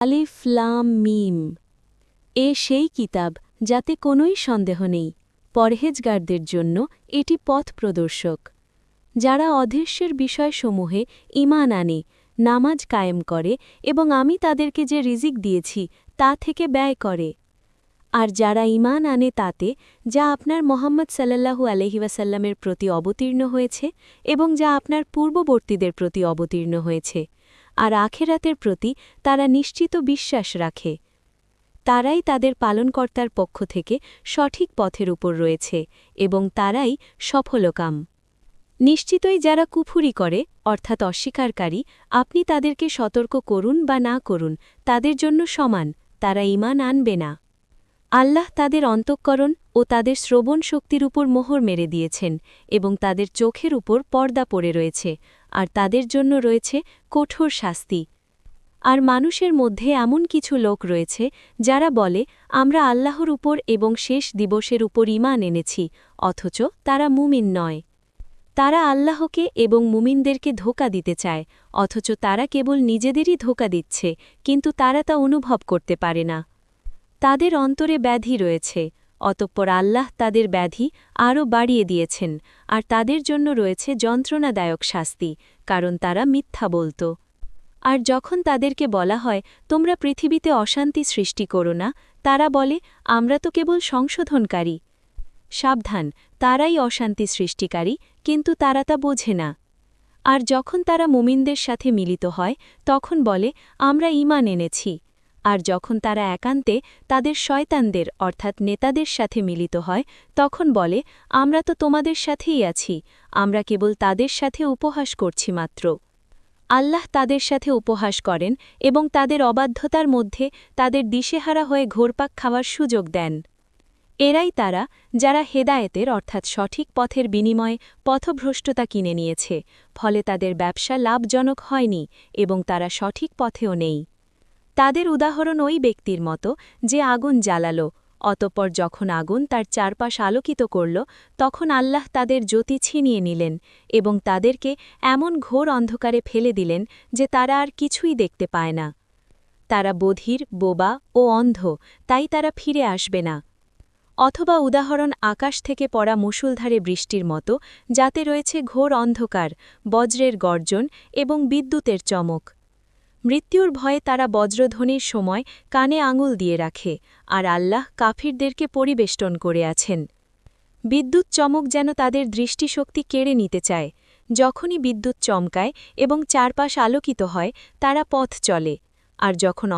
আলিফ লাম মিম। এ সেই কিতাব যাতে কোনোই সন্দেহ নেই। পরহেজগারদের জন্য এটি পথ প্রদর্শক। যারা অদৃশ্যের বিষয়সমূহে ঈমান আনে, নামাজ কায়েম করে এবং আমি তাদেরকে যে রিজিক দিয়েছি, তা থেকে ব্যয় করে। আর যারা ঈমান আনে তাতে, যা আপনার মোহাম্মদ সাল্লাল্লাহু আলহিবাসাল্লামের প্রতি অবতীর্ণ হয়েছে এবং যা আপনার পূর্ববর্তীদের প্রতি অবতীর্ণ হয়েছে। আর আখেরাতের প্রতি তারা নিশ্চিত বিশ্বাস রাখে। তারাই তাদের পালনকর্তার পক্ষ থেকে সঠিক পথের উপর রয়েছে এবং তারাই সফলকাম। নিশ্চিতই যারা কুফুরি করে, অর্থাৎ অস্বীকারী, আপনি তাদেরকে সতর্ক করুন বা না করুন, তাদের জন্য সমান, তারা ঈমান আনবে না। আল্লাহ তাদের অন্তঃকরণ ও তাদের শ্রবণ শক্তির উপর মোহর মেরে দিয়েছেন এবং তাদের চোখের উপর পর্দা পড়ে রয়েছে, আর তাদের জন্য রয়েছে কঠোর শাস্তি। আর মানুষের মধ্যে এমন কিছু লোক রয়েছে যারা বলে, আমরা আল্লাহর উপর এবং শেষ দিবসের উপর ইমান এনেছি, অথচ তারা মুমিন নয়। তারা আল্লাহকে এবং মুমিনদেরকে ধোকা দিতে চায়, অথচ তারা কেবল নিজেদেরই ধোকা দিচ্ছে, কিন্তু তারা তা অনুভব করতে পারে না। তাদের অন্তরে ব্যাধি রয়েছে অতঃপর আল্লাহ তাদের ব্যাধি আরও বাড়িয়ে দিয়েছেন, আর তাদের জন্য রয়েছে যন্ত্রণাদায়ক শাস্তি, কারণ তারা মিথ্যা বলত। আর যখন তাদেরকে বলা হয়, তোমরা পৃথিবীতে অশান্তি সৃষ্টি করো না তারা বলে, আমরা তো কেবল সংশোধনকারী। সাবধান, তারাই অশান্তি সৃষ্টিকারী, কিন্তু তারা তা বোঝে না। আর যখন তারা মুমিনদের সাথে মিলিত হয়, তখন বলে, আমরা ঈমান এনেছি। আর যখন তারা একান্তে তাদের শয়তানদের, অর্থাৎ নেতাদের সাথে মিলিত হয়, তখন বলে, আমরা তো তোমাদের সাথেই আছি, আমরা কেবল তাদের সাথে উপহাস করছি মাত্র। আল্লাহ তাদের সাথে উপহাস করেন এবং তাদের অবাধ্যতার মধ্যে তাদের দিশেহারা হয়ে ঘোরপাক খাওয়ার সুযোগ দেন। এরাই তারা যারা হেদায়েতের, অর্থাৎ সঠিক পথের বিনিময়ে পথভ্রষ্টতা কিনে নিয়েছে, ফলে তাদের ব্যবসা লাভজনক হয়নি এবং তারা সঠিক পথেও নেই। তাদের উদাহরণ ওই ব্যক্তির মতো যে আগুন জ্বালালো। অতপর যখন আগুন তার চারপাশ আলোকিত করল, তখন আল্লাহ তাদের জ্যোতি ছিনিয়ে নিলেন এবং তাদেরকে এমন ঘোর অন্ধকারে ফেলে দিলেন যে তারা আর কিছুই দেখতে পায় না। তারা বধির, বোবা ও অন্ধ, তাই তারা ফিরে আসবে না। অথবা উদাহরণ আকাশ থেকে পড়া মুসুলধারে বৃষ্টির মতো, যাতে রয়েছে ঘোর অন্ধকার, বজ্রের গর্জন এবং বিদ্যুতের চমক। মৃত্যুর ভয়ে তারা বজ্রধ্বনির সময় কানে আঙুল দিয়ে রাখে, আর আল্লাহ কাফিরদেরকে পরিবেষ্টন করে আছেন। বিদ্যুৎ চমক যেন তাদের দৃষ্টিশক্তি কেড়ে নিতে চায়। যখনই বিদ্যুৎ চমকায় এবং চারপাশ আলোকিত হয়, তারা পথ চলে, আর যখন